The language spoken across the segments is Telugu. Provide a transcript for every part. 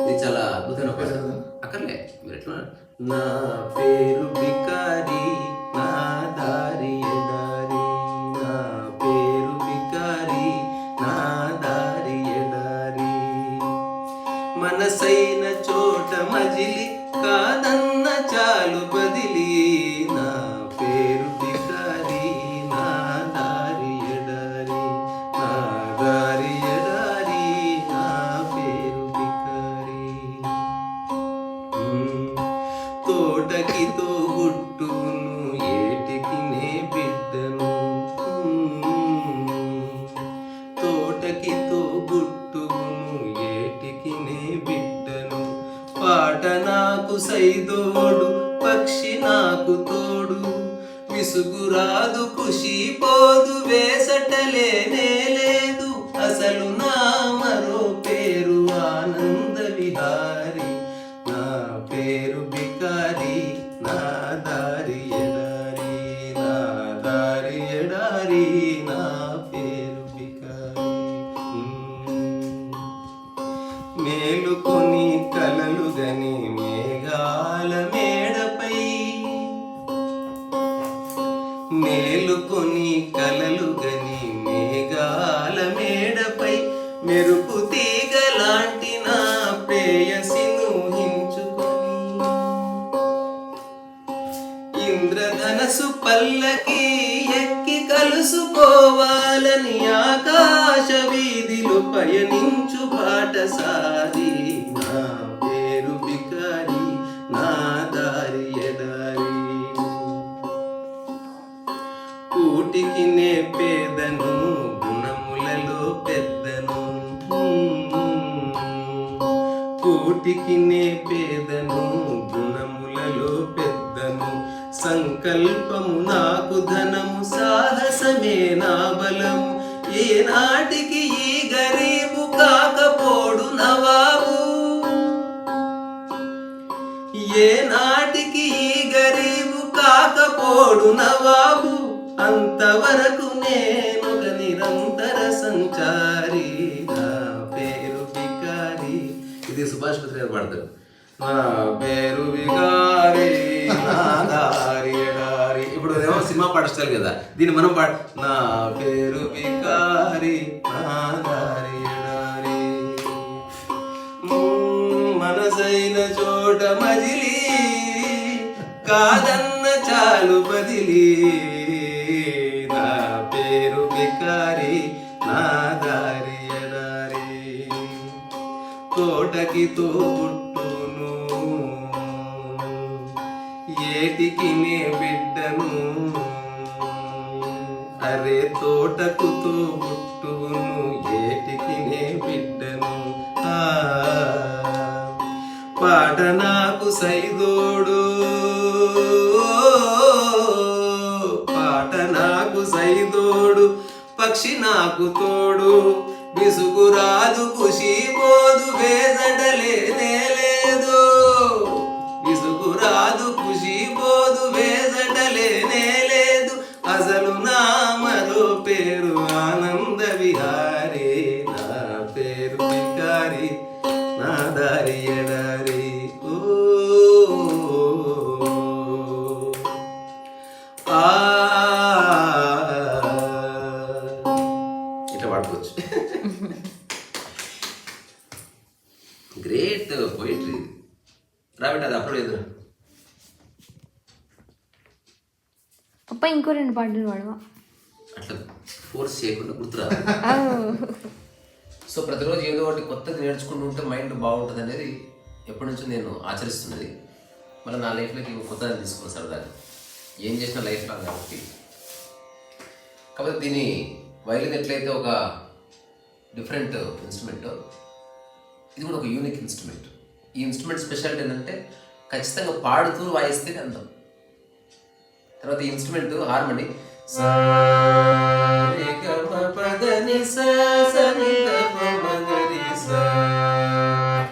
ఇది చాలా అద్భుతమైన పాట అక్కర్లే మీరు ఎట్లా నా పేరు బికారి నా దారి ఎడారి. నా పేరు బికారి నా దారి ఎడారి. మనసైన చోట మజిలి కాదన్న ఆనంద విహారి నా పేరు బికారి ప్రేయసిను హించుకొని ఇంద్రధనసు పల్లకి ఎక్కి కలుసుకోవాలని ఆకాశ వీధిలో పయని కోటికి నే పేదను గుణములలో పెద్దను. సంకల్పము నాకు ధనము సాహసమే నా బలము ఏనాటికి ఈ గరీబు కాకపోడు నవాబు. ఏనాటికి ఈ గరీబు కాకపోడు నవాబు. అంతవరకు నేను ఇది సుభాష్ మిత్ర గారు పాడతారు. పేరు ఇప్పుడు ఏమో సినిమా పాట కదా దీన్ని మనం పాడ నా పేరు వికారి మనసైన చోట మజిలి కాదన్న చాలు బదిలీ. తోటకి తోబుట్టును. ఏటికి నే బిడ్డను? అరే తోటకు తోబుట్టును ఏటికి నే బిడ్డను? పాట నాకు సైదోడు. పాట నాకు సైదోడు పక్షి నాకు తోడు. విసుగురాదు కుషి పోదు వేదడలే. గ్రేట్ పోయిట్రీ రాబట్టి అది అప్పుడు ఎదురు పప్ప ఇంకో రెండు పాటలు పాడవా? అట్లా ఫోర్స్ చేయకుండా గుర్తురాదు ఆ. సో ప్రతిరోజు ఏదో ఒకటి కొత్తది నేర్చుకుంటూ ఉంటే మైండ్ బాగుంటుంది అనేది ఎప్పటి నుంచో నేను ఆచరిస్తున్నది. మళ్ళీ నా లైఫ్లోకి ఇంకో కొత్తది తీసుకున్నాను సరదాగా ఏం చేసిన లైఫ్ లాగా కాబట్టి. కాకపోతే దీని వైలిన్ ఎట్లయితే ఒక డిఫరెంట్ ఇన్స్ట్రుమెంట్ ఇది కూడా ఒక యూనిక్ ఇన్స్ట్రుమెంట్ ఈ ఇన్స్ట్రుమెంట్ స్పెషాలిటీ ఏంటంటే ఖచ్చితంగా పాడుతూ వాయిస్తే అందం తర్వాత ఈ ఇన్స్ట్రుమెంట్ హార్మోని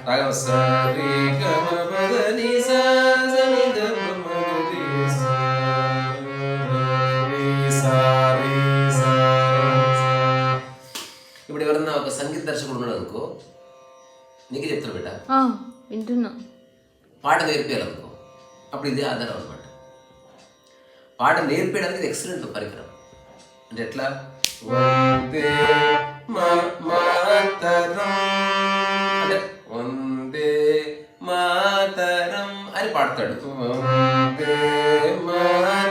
రాగం సరే నీకే చెప్తాను బిడ్డ. వింటున్నా. పాట నేర్పేయాలనుకో. అప్పుడు ఇదే ఆధారం అనమాట పాట నేర్పేయడానికి ఇది ఎక్సలెంట్ పరికరం. అంటే ఎట్లా? వందే మా- మాతరం. అంటే వందే మాతరం అని పాడతాడు. వందే మాతరం.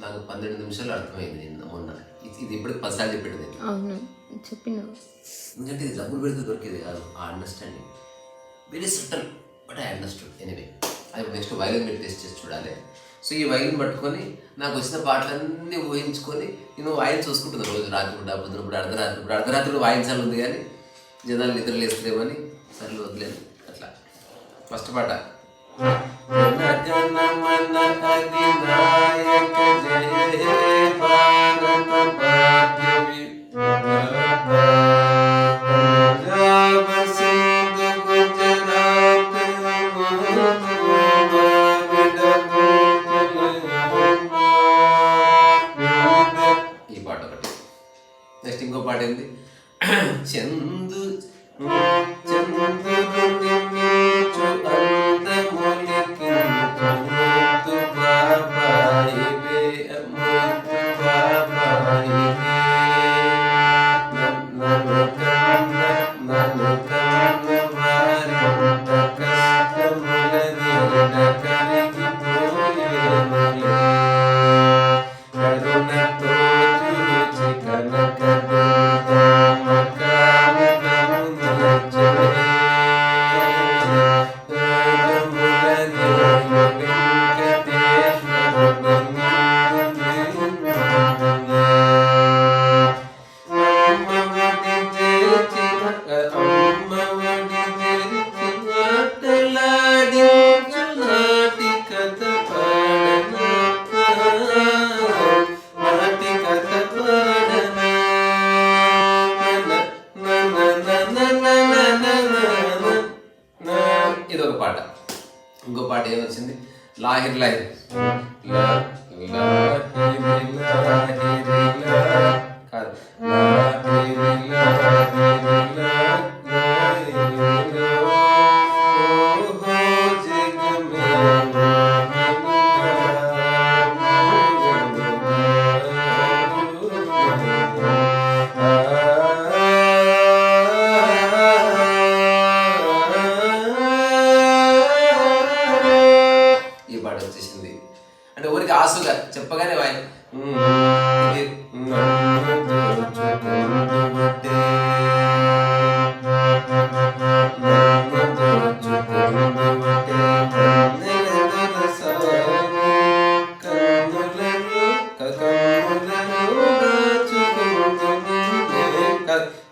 నాకు పన్నెండు నిమిషాలు అర్థమైంది నిన్న మొన్న. ఇది ఇది ఇప్పటికి పదిసార్లు చెప్పింది నేను అవును చెప్పిన. ఎందుకంటే ఇది డబ్బులు పెడితే దొరికేది కాదు ఆ understanding very subtle but I understood anyway అది నెక్స్ట్ వైలిన్ మీరు టెస్ట్ చేసి చూడాలి. సో ఈ వైలిన్ పట్టుకొని నాకు వచ్చిన పాటలన్నీ ఊహించుకొని నేను వాయిన్ చూసుకుంటున్నాను రోజు రాత్రి కూడా పొద్దున కూడా అర్ధరాత్రి ఇప్పుడు అర్ధరాత్రి కూడా వాయించాలి ఉంది కానీ జనాలు నిద్రలేస్తలేమని సర్లు వదిలేదు అట్లా. ఫస్ట్ పాట.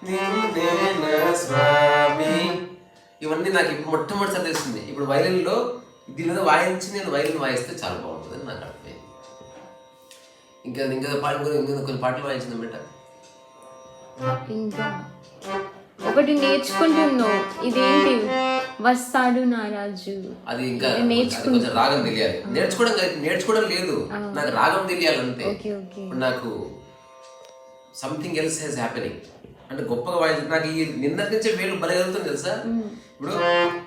నిన్నే నా స్వామి ఇవన్నీ నాకు ఇప్పుడు మొట్టమొదటిసారి తెలిసింది. ఇప్పుడు వైలిన్లో దీని మీద వాయించి నేను వైలిన్ వాయిస్తే చాలా బాగుంటుందని నాకు ఇంకా ఇంకా పాట ఇంకా ఇంకా కొన్ని పాటలు వాయించింది బిడ్డ ఇంకా ఒకటి నేర్చుకుంటున్నావు. ఇదేంటి? వస్తాడు నారాజు. అది ఇంకా. కొంచెం రాగం తెలియాలి. నేర్చుకోవడం నేర్చుకోవడం లేదు. నాకు రాగం తెలియాలి అంతే నాకు సంథింగ్ ఎల్స్ హెస్ హ్యాపెనింగ్ అంటే గొప్పగా వాయించి నాకు ఈ నిన్నటి నుంచే వేలు బలగలుగుతుంది తెలుసా? ఇప్పుడు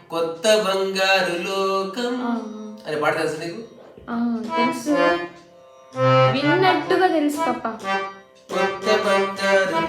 కొత్త బంగారు లోకం. అని పాట తెలుసా నీకు? విన్నట్టుగా తెలుసు పప్ప కొత్త బంగారు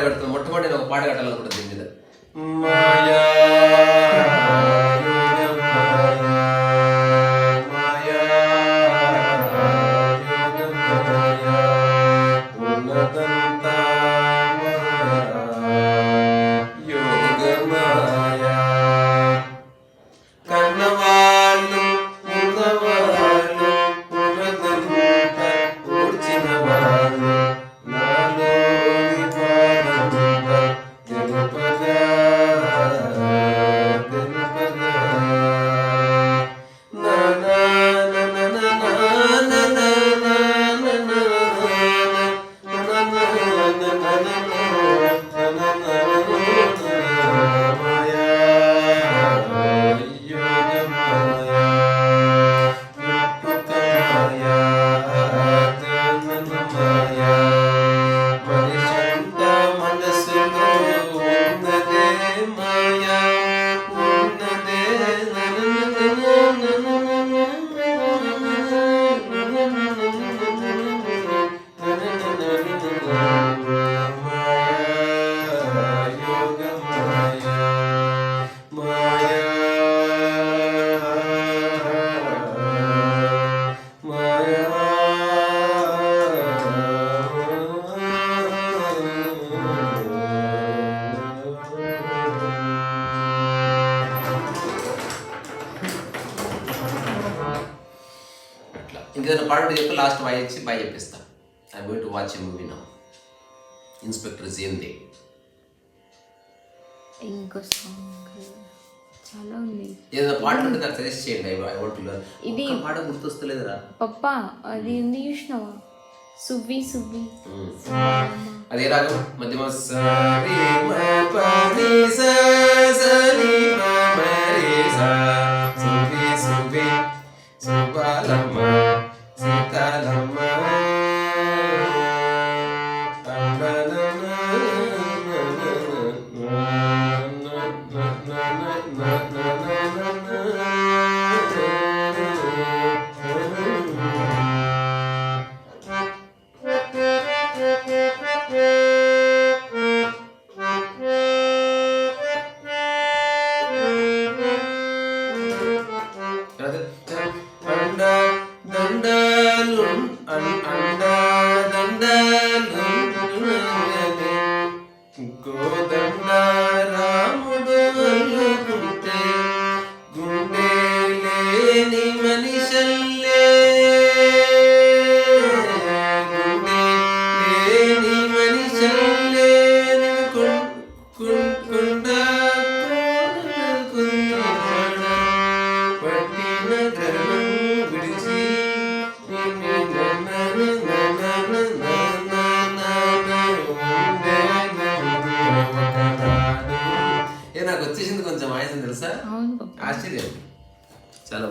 பாட்டை கட்டுறது நம்ம பாட்டை கொடுத்தீங்க అట్లా. ఇంకేదైనా పాడు చెప్పి లాస్ట్ బాయ్ ఇచ్చి bye చెప్పిస్తా. I going to watch a movie నా ఇన్స్పెక్టర్ జిందే ఇంకో సాంగ్ చాలా ఉంది. ఏదైనా పాటలు ఉంటే నాకు సజెస్ట్ చేయండి ఐ వాంట్ టు లెర్న్ ఇది- పాట గుర్తొస్తలేదురా. పప్పా అది ఉంది చూసినావా? సువ్వి సువ్వి. అదే రాగం మధ్యమ సరి మ పని స సరి మ మరి స సువి సువి సుబాలమ్మ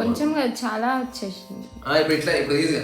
కొంచెం కాదు, చాలా వచ్చేసింది. ఆ, ఇప్పుడు ఇట్లా ఇప్పుడు ఈజీగా